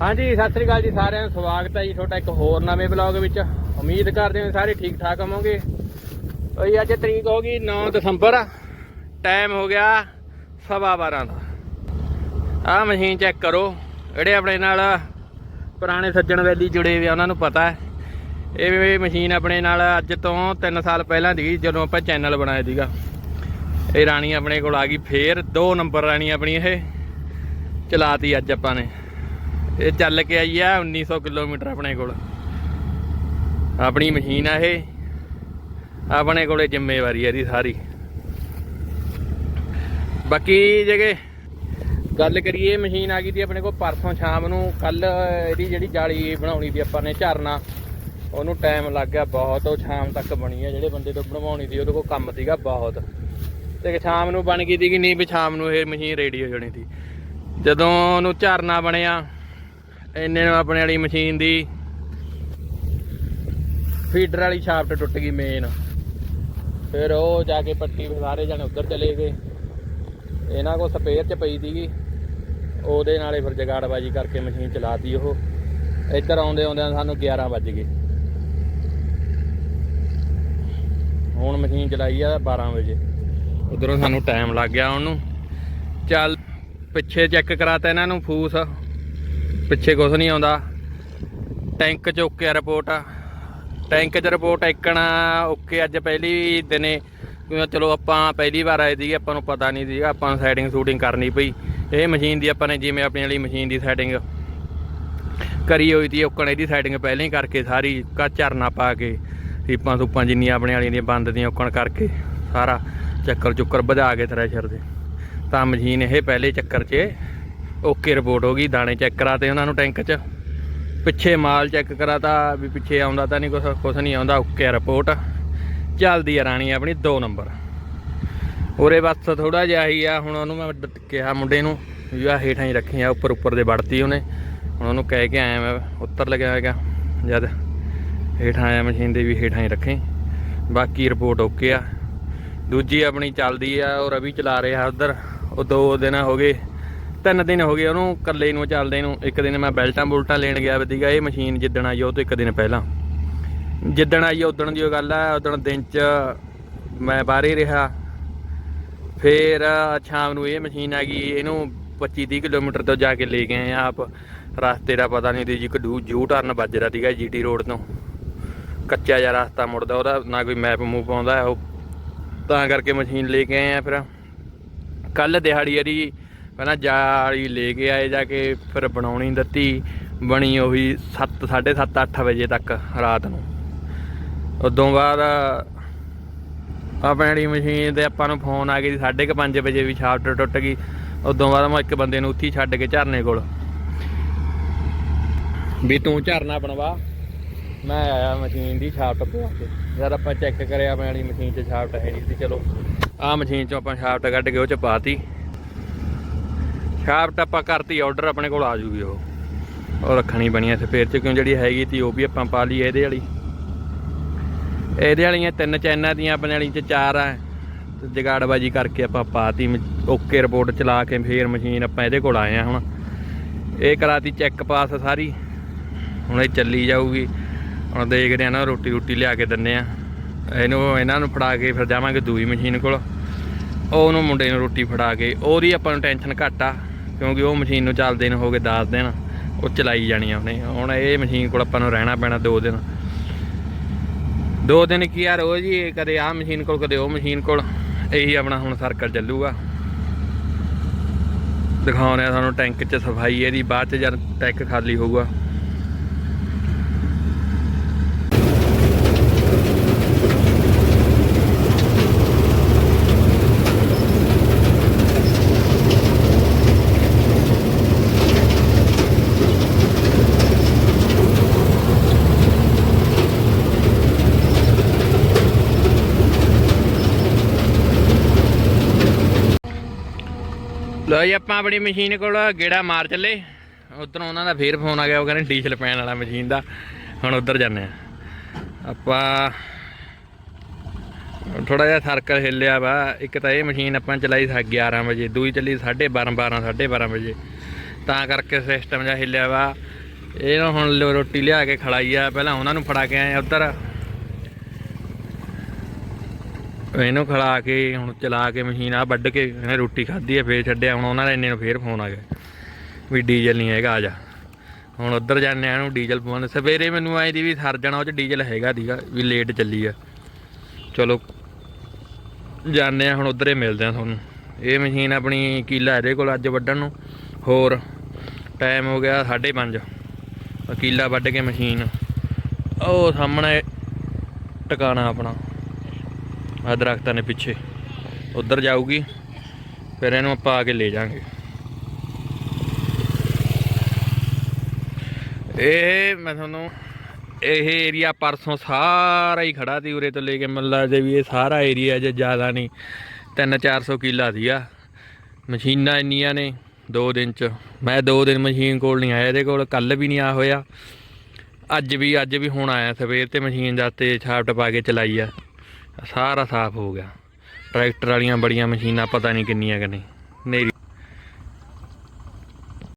ਹਾਂਜੀ, ਸਤਿ ਸ੍ਰੀ ਅਕਾਲ ਜੀ ਸਾਰਿਆਂ ਨੂੰ ਸਵਾਗਤ ਹੈ ਜੀ ਤੁਹਾਡਾ ਇੱਕ ਹੋਰ ਨਵੇਂ ਬਲੌਗ ਵਿੱਚ। ਉਮੀਦ ਕਰਦੇ ਹਾਂ ਸਾਰੇ ਠੀਕ ਠਾਕ ਹੋਵੋਗੇ। ਉਹੀ ਅੱਜ ਤਰੀਕ ਹੋ ਗਈ 9 ਦਸੰਬਰ ਟਾਈਮ ਹੋ ਗਿਆ ਸਵਾ 12 ਦਾ। ਆਹ ਮਸ਼ੀਨ ਚੈੱਕ ਕਰੋ, ਜਿਹੜੇ ਆਪਣੇ ਨਾਲ ਪੁਰਾਣੇ ਸੱਜਣ ਵੈਲੀ ਜੁੜੇ ਹੋਏ ਆ, ਉਹਨਾਂ ਨੂੰ ਪਤਾ ਹੈ। ਇਹ ਮਸ਼ੀਨ ਆਪਣੇ ਨਾਲ ਅੱਜ ਤੋਂ 3 ਸਾਲ ਪਹਿਲਾਂ ਦੀ, ਜਦੋਂ ਆਪਾਂ ਚੈਨਲ ਬਣਾਇਆ ਸੀਗਾ। ਇਹ ਰਾਣੀ ਆਪਣੇ ਕੋਲ ਆ ਗਈ ਫੇਰ 2 ਨੰਬਰ ਰਾਣੀ ਆਪਣੀ ਇਹ ਚਲਾਤੀ ਅੱਜ ਆਪਾਂ ਨੇ। ਇਹ ਚੱਲ ਕੇ ਆਈ ਆ 1900 ਕਿਲੋਮੀਟਰ ਆਪਣੇ ਕੋਲ। ਆਪਣੀ ਮਸ਼ੀਨ ਆ ਇਹ। ਆਪਣੇ ਕੋਲੇ ਜ਼ਿੰਮੇਵਾਰੀ ਆ ਇਹਦੀ ਸਾਰੀ। ਬਾਕੀ ਜਗੇ ਗੱਲ ਕਰੀਏ ਮਸ਼ੀਨ ਆ ਗਈ ਸੀ ਆਪਣੇ ਕੋਲ ਪਰਸੋਂ ਸ਼ਾਮ ਨੂੰ। ਕੱਲ ਇਹਦੀ ਜਿਹੜੀ ਜਾਲੀ ਬਣਾਉਣੀ ਸੀ ਆਪਾਂ ਨੇ ਝਰਨਾ, ਉਹਨੂੰ ਟਾਈਮ ਲੱਗ ਗਿਆ ਬਹੁਤ। ਉਹ ਸ਼ਾਮ ਤੱਕ ਬਣੀ ਆ, ਜਿਹੜੇ ਬੰਦੇ ਤੋਂ ਬਣਵਾਉਣੀ ਸੀ, ਉਹਦੇ ਕੋਲ ਕੰਮ ਸੀਗਾ ਬਹੁਤ। ਤੇ ਸ਼ਾਮ ਨੂੰ ਬਣ ਗਈ ਸੀ ਕਿ ਨਹੀਂ ਵੀ ਸ਼ਾਮ ਨੂੰ ਇਹ ਮਸ਼ੀਨ ਰੇਡੀ ਹੋ ਜਾਣੀ ਸੀ। ਜਦੋਂ ਉਹਨੂੰ ਝਰਨਾ ਬਣਿਆ ਇੰਨੇ ਨੂੰ ਆਪਣੇ ਵਾਲੀ ਮਸ਼ੀਨ ਦੀ। ਫੀਡਰ ਵਾਲੀ ਸ਼ਾਫਟ ਟੁੱਟ ਗਈ ਮੇਨ ਫਿਰ ਉਹ ਜਾ ਕੇ ਪੱਟੀ ਸਾਰੇ ਜਣੇ ਉੱਧਰ ਚਲੇ ਗਏ। ਇਹਨਾਂ ਕੋਲ ਸਪੇਅਰ ਚ ਪਈ ਸੀਗੀ। ਉਹਦੇ ਨਾਲੇ ਫਿਰ ਜਗਾੜਬਾਜੀ ਕਰਕੇ ਮਸ਼ੀਨ ਚਲਾਤੀ ਉਹ। ਇੱਧਰ ਆਉਂਦੇ ਆਉਂਦੇ ਸਾਨੂੰ 11 ਵੱਜ ਗਏ। ਹੁਣ ਮਸ਼ੀਨ ਚਲਾਈ ਆ 12 ਵਜੇ। ਉਧਰੋਂ ਸਾਨੂੰ ਟਾਈਮ ਲੱਗ ਗਿਆ ਉਹਨੂੰ। ਚੱਲ ਪਿੱਛੇ ਚੈੱਕ ਕਰਾਤਾ ਇਹਨਾਂ ਨੂੰ ਫੂਸ। ਪਿੱਛੇ ਕੁਝ ਨਹੀਂ ਆਉਂਦਾ। ਟੈਂਕ ਚ ਓਕੇ ਰਿਪੋਰਟ ਟੈਂਕ ਚ ਰਿਪੋਰਟ ਇੱਕਣਾ ਓਕੇ ਅੱਜ ਪਹਿਲੀ ਦਿਨੇ। ਕਿਉਂਕਿ ਚਲੋ ਆਪਾਂ ਪਹਿਲੀ ਵਾਰ ਆਏ ਸੀਗੇ, ਆਪਾਂ ਨੂੰ ਪਤਾ ਨਹੀਂ ਸੀਗਾ, ਆਪਾਂ ਨੂੰ ਸੈਟਿੰਗ ਸ਼ੂਟਿੰਗ ਕਰਨੀ ਪਈ। ਇਹ ਮਸ਼ੀਨ ਦੀ ਆਪਾਂ ਨੇ ਜਿਵੇਂ ਆਪਣੀ ਵਾਲੀ ਮਸ਼ੀਨ ਦੀ ਸੈਟਿੰਗ ਕਰੀ ਹੋਈ ਸੀ, ਓਕਣ ਇਹਦੀ ਸੈਟਿੰਗ ਪਹਿਲਾਂ ਹੀ ਕਰਕੇ ਸਾਰੀ ਕਾ ਝਰਨਾ ਪਾ ਕੇ, ਸੀਪਾਂ ਸੁਪਾਂ ਜਿੰਨੀਆਂ ਆਪਣੇ ਵਾਲੀਆਂ ਦੀਆਂ ਬੰਦ ਦੀਆਂ, ਓਕਣ ਕਰਕੇ ਸਾਰਾ ਚੱਕਰ ਚੁੱਕਰ ਵਧਾ ਕੇ ਥਰੈਸ਼ਰ ਦੇ ਤਾਂ ਮਸ਼ੀਨ ਇਹ ਪਹਿਲੇ ਚੱਕਰ 'ਚ ਓਕੇ ਰਿਪੋਰਟ ਹੋ ਗਈ, ਦਾਣੇ ਚੈੱਕ ਕਰਾਤੇ ਉਹਨਾਂ ਨੂੰ ਟੈਂਕ 'ਚ। ਪਿੱਛੇ ਮਾਲ ਚੈੱਕ ਕਰਾਤਾ, ਵੀ ਪਿੱਛੇ ਆਉਂਦਾ ਤਾਂ ਨਹੀਂ ਕੁਛ ਕੁਛ ਨਹੀਂ ਆਉਂਦਾ, ਓਕੇ ਰਿਪੋਰਟ। ਚੱਲਦੀ ਆ ਰਾਣੀ ਆਪਣੀ 2 ਨੰਬਰ। ਉਰੇ ਬਸ ਥੋੜਾ ਜਿਹਾ ਹੀ ਆ, ਹੁਣ ਉਹਨੂੰ ਮੈਂ ਕਿਹਾ ਮੁੰਡੇ ਨੂੰ, ਵੀ ਆ ਹੇਠਾਂ ਹੀ ਰੱਖੀ ਆ ਉੱਪਰ ਉੱਪਰ ਦੇ ਵੜਤੀ ਉਹਨੇ। ਹੁਣ ਉਹਨੂੰ ਕਹਿ ਕੇ ਆਇਆ ਮੈਂ, ਉੱਤਰ ਲੱਗਿਆ ਹੈਗਾ, ਜਦ ਹੇਠਾਂ ਆਇਆ ਮਸ਼ੀਨ ਦੇ ਵੀ ਹੇਠਾਂ ਹੀ ਰੱਖੇ। ਬਾਕੀ ਰਿਪੋਰਟ ਓਕੇ ਆ। ਦੂਜੀ ਆਪਣੀ ਚੱਲਦੀ ਆ, ਉਹ ਰਵੀ ਚਲਾ ਰਿਹਾ ਉਧਰ। ਉਹ ਦੋ ਦਿਨ ਹੋ ਗਏ ਤਿੰਨ ਦਿਨ ਹੋ ਗਏ ਉਹਨੂੰ ਇਕੱਲੇ ਨੂੰ ਚੱਲਦੇ ਨੂੰ। ਇੱਕ ਦਿਨ ਮੈਂ ਬੈਲਟਾਂ ਬੁਲਟਾਂ ਲੈਣ ਗਿਆ ਵਧੀਆ ਇਹ ਮਸ਼ੀਨ ਜਿੱਦਣ ਆਈ ਉਹ ਤੋਂ ਇੱਕ ਦਿਨ ਪਹਿਲਾਂ। ਜਿੱਦਣ ਆਈ ਉਦਣ ਦੀ ਉਹ ਗੱਲ ਆ, ਉਦਣ ਦਿਨ ਚ ਮੈਂ ਬਾਹਰ ਹੀ ਰਿਹਾ। ਫੇਰ ਸ਼ਾਮ ਨੂੰ ਇਹ ਮਸ਼ੀਨ ਆ ਗਈ, ਇਹਨੂੰ 25 30 ਕਿਲੋਮੀਟਰ ਤੋਂ ਜਾ ਕੇ ਲੈ ਗਏ ਆ ਆਪ। ਰਸਤੇ ਦਾ ਪਤਾ ਨਹੀਂ ਤੇ ਜੀ ਕਡੂ ਜੂ ਟਰਨ ਵੱਜ ਰਿਹਾ ਸੀਗਾ ਜੀਟੀ ਰੋਡ ਤੋਂ। ਕੱਚਾ ਜਿਹਾ ਰਸਤਾ ਮੁੜਦਾ, ਉਹਦਾ ਨਾ ਕੋਈ ਮੈਪ ਮੂਪ ਆਉਂਦਾ, ਉਹ ਤਾਂ ਕਰਕੇ ਮਸ਼ੀਨ ਲੈ ਕੇ ਆਏ ਆ ਫਿਰ। ਕੱਲ ਦਿਹਾੜੀ ਇਹਦੀ ਪਹਿਲਾਂ ਜਾਲੀ ਲੈ ਕੇ ਆਏ ਜਾ ਕੇ, ਫਿਰ ਬਣਾਉਣੀ ਦਿੱਤੀ, ਬਣੀ ਉਹੀ 7 7:30 8 ਵਜੇ ਤੱਕ ਰਾਤ ਨੂੰ। ਉਦੋਂ ਬਾਅਦ ਆਪਣੀ ਜਿਹੜੀ ਮਸ਼ੀਨ ਤੇ ਆਪਾਂ ਨੂੰ ਫੋਨ ਆ ਗਈ 5:30 ਵਜੇ ਵੀ ਸ਼ਾਫਟ ਟੁੱਟ ਗਈ। ਉਦੋਂ ਬਾਅਦ ਮੈਂ ਇੱਕ ਬੰਦੇ ਨੂੰ ਉੱਥੇ ਛੱਡ ਕੇ ਝਰਨੇ ਕੋਲ ਵੀ ਤੂੰ ਝਰਨਾ ਬਣਵਾ। ਮੈਂ ਆਇਆ ਮਸ਼ੀਨ ਦੀ ਸ਼ਾਫਟ ਪਵਾ ਕੇ। ਜਦ ਆਪਾਂ ਚੈੱਕ ਕਰਿਆ, ਮੈਂ ਵਾਲੀ ਮਸ਼ੀਨ 'ਚ ਸ਼ਾਫਟ ਹੈ ਨਹੀਂ ਸੀ, ਚਲੋ, ਆਹ ਮਸ਼ੀਨ 'ਚੋਂ ਆਪਾਂ ਸ਼ਾਫਟ ਕੱਢ ਕੇ ਉਹ 'ਚ ਪਾਤੀ। ਸ਼ਾਫਟ ਆਪਾਂ ਕਰਤੀ ਆਰਡਰ ਆਪਣੇ ਕੋਲ ਆ ਜੂਗੀ ਉਹ। ਉਹ ਰੱਖਣੀ ਬਣੀ ਐ ਸਪੇਅਰ 'ਚ, ਕਿਉਂ ਜਿਹੜੀ ਹੈਗੀ ਤੀ ਉਹ ਵੀ ਆਪਾਂ ਪਾ ਲਈ ਇਹਦੇ ਵਾਲੀ। ਇਹਦੇ ਵਾਲੀਆਂ ਤਿੰਨ ਚੈਨਾਂ ਦੀਆਂ ਆਪਣੇ ਵਾਲੀ 'ਚ ਚਾਰ ਆ। ਤੇ ਜਗਾੜਬਾਜੀ ਕਰਕੇ ਆਪਾਂ ਪਾਤੀ ਓਕੇ ਰਿਪੋਰਟ ਚਲਾ ਕੇ ਫੇਰ ਮਸ਼ੀਨ ਆਪਾਂ ਇਹਦੇ ਕੋਲ ਆਏ ਆ ਹੁਣ। ਇਹ ਕਰਾਤੀ ਚੈੱਕ ਪਾਸ ਸਾਰੀ। ਹੁਣ ਇਹ ਚੱਲੀ ਜਾਊਗੀ। ਹੁਣ ਦੇਖਦੇ ਆ ਨਾ, ਰੋਟੀ ਰੋਟੀ ਲਿਆ ਕੇ ਦਿੰਨੇ ਆ। ਇਹਨੂੰ, ਇਹਨਾਂ ਨੂੰ ਫੜਾ ਕੇ ਫਿਰ ਜਾਵਾਂਗੇ ਦੂਈ ਮਸ਼ੀਨ ਕੋਲ। ਉਹਨੂੰ ਮੁੰਡੇ ਨੂੰ ਰੋਟੀ ਫੜਾ ਕੇ, ਉਹਦੀ ਆਪਾਂ ਨੂੰ ਟੈਨਸ਼ਨ ਘੱਟ ਆ। ਕਿਉਂਕਿ ਉਹ ਮਸ਼ੀਨ ਨੂੰ ਚੱਲਦੇ ਨੂੰ ਹੋ ਗਏ 10 ਦਿਨ, ਉਹ ਚਲਾਈ ਜਾਣੀ ਆ ਉਹਨੇ। ਹੁਣ ਇਹ ਮਸ਼ੀਨ ਕੋਲ ਆਪਾਂ ਨੂੰ ਰਹਿਣਾ ਪੈਣਾ 2 ਦਿਨ। ਦੋ ਦਿਨ ਕੀ ਆ ਰੋਜ਼ ਹੀ ਕਦੇ ਆਹ ਮਸ਼ੀਨ ਕੋਲ, ਕਦੇ ਉਹ ਮਸ਼ੀਨ ਕੋਲ। ਇਹੀ ਆਪਣਾ ਹੁਣ ਸਰਕਲ ਚੱਲੂਗਾ। ਦਿਖਾਉਣੇ ਆ ਤੁਹਾਨੂੰ ਟੈਂਕ 'ਚ ਸਫ਼ਾਈ, ਇਹਦੀ ਬਾਅਦ 'ਚ ਜਦ ਟੈਂਕ ਖਾਲੀ ਹੋਊਗਾ। ਲੋ ਜੀ, ਆਪਾਂ ਆਪਣੀ ਮਸ਼ੀਨ ਕੋਲ ਗੇੜਾ ਮਾਰ ਚੱਲੇ। ਉਧਰੋਂ ਉਹਨਾਂ ਦਾ ਫੇਰ ਫੋਨ ਆ ਗਿਆ, ਉਹ ਕਹਿੰਦੇ ਡੀਜ਼ਲ ਪੈਣ ਵਾਲਾ ਮਸ਼ੀਨ ਦਾ। ਹੁਣ ਉਧਰ ਜਾਂਦੇ ਆ ਆਪਾਂ ਥੋੜਾ ਜਿਹਾ ਸਰਕਲ ਹਿੱਲਿਆ ਵਾ। ਇੱਕ ਤਾਂ ਇਹ ਮਸ਼ੀਨ ਆਪਾਂ ਚਲਾਈ ਸੀ 11 ਵਜੇ, ਦੂਈ ਚੱਲੀ 12:30 12 12:30 ਵਜੇ। ਤਾਂ ਕਰਕੇ ਸਿਸਟਮ ਜਿਹਾ ਹਿੱਲਿਆ ਵਾ। ਇਹ ਹੁਣ ਰੋਟੀ ਲਿਆ ਕੇ ਖੜਾਈ ਆ। ਪਹਿਲਾਂ ਉਹਨਾਂ ਨੂੰ ਫੜਾ ਕੇ ਆਏ ਉਧਰ। ਇਹਨੂੰ ਖਿਲਾ ਕੇ, ਹੁਣ ਚਲਾ ਕੇ ਮਸ਼ੀਨ ਆ ਵੱਢ ਕੇ, ਇਹਨੇ ਰੋਟੀ ਖਾਧੀ ਹੈ ਫੇਰ ਛੱਡਿਆ, ਹੁਣ ਉਹਨਾਂ ਦਾ ਇੰਨੇ ਨੂੰ ਫੇਰ ਫੋਨ ਆ ਗਿਆ ਵੀ ਡੀਜ਼ਲ ਨਹੀਂ ਹੈਗਾ, ਆ ਜਾ। ਹੁਣ ਉੱਧਰ ਜਾਂਦੇ ਆ, ਇਹਨੂੰ ਡੀਜ਼ਲ ਪਵਾਉਣ ਸਵੇਰੇ ਮੈਨੂੰ ਆਈ ਦੀ ਵੀ ਸਰ ਜਾਣਾ, ਉਹ ਚ ਡੀਜ਼ਲ ਹੈਗਾ ਦੀਗਾ ਵੀ ਲੇਟ ਚੱਲੀ ਆ। ਚਲੋ, ਜਾਂਦੇ ਆ, ਹੁਣ ਉਧਰ ਹੀ ਮਿਲਦੇ ਆ ਤੁਹਾਨੂੰ। ਇਹ ਮਸ਼ੀਨ ਆਪਣੀ ਕੀਲਾ ਇਹਦੇ ਕੋਲ ਅੱਜ ਵੱਢਣ ਨੂੰ। ਹੋਰ ਟਾਈਮ ਹੋ ਗਿਆ 5:30 ਕੀਲਾ ਵੱਢ ਕੇ ਮਸ਼ੀਨ। ਉਹ ਸਾਹਮਣੇ ਟਿਕਾਣਾ ਆਪਣਾ। ਆ ਦਰਖਤਾਂ ਦੇ ਪਿੱਛੇ। ਉਧਰ ਜਾਊਗੀ, ਫਿਰ ਇਹਨੂੰ ਆਪਾਂ ਆ ਕੇ ਲੈ ਜਾਾਂਗੇ। ਇਹ ਮੈਂ ਤੁਹਾਨੂੰ, ਇਹ ਏਰੀਆ ਪਰਸੋਂ ਸਾਰਾ ਹੀ ਖੜਾ ਸੀ ਉਰੇ ਤੋਂ ਲੈ ਕੇ ਮੱਲਾ ਦੇ ਵੀ ਇਹ ਸਾਰਾ ਏਰੀਆ ਜੇ ਜ਼ਿਆਦਾ ਨਹੀਂ 3-400 ਕਿੱਲਾ ਸੀਗਾ। ਮਸ਼ੀਨਾਂ ਇੰਨੀਆਂ ਨੇ 2 ਦਿਨ ਚ। ਮੈਂ 2 ਦਿਨ ਮਸ਼ੀਨ ਕੋਲ ਨਹੀਂ ਆਇਆ, ਇਹਦੇ ਕੋਲ ਕੱਲ ਵੀ ਨਹੀਂ ਆ ਹੋਇਆ। ਅੱਜ ਵੀ ਅੱਜ ਵੀ ਹੁਣ ਆਇਆ ਸਵੇਰ ਤੇ ਮਸ਼ੀਨ ਦਾ ਤੇ ਛਾਪਟ ਪਾ ਕੇ ਚਲਾਈ ਆ। ਸਾਰਾ ਸਾਫ਼ ਹੋ ਗਿਆ। ਟਰੈਕਟਰ ਵਾਲੀਆਂ ਬੜੀਆਂ ਮਸ਼ੀਨਾਂ ਪਤਾ ਨਹੀਂ ਕਿੰਨੀਆਂ ਕਿ ਨਹੀਂ। ਨੇਰੀ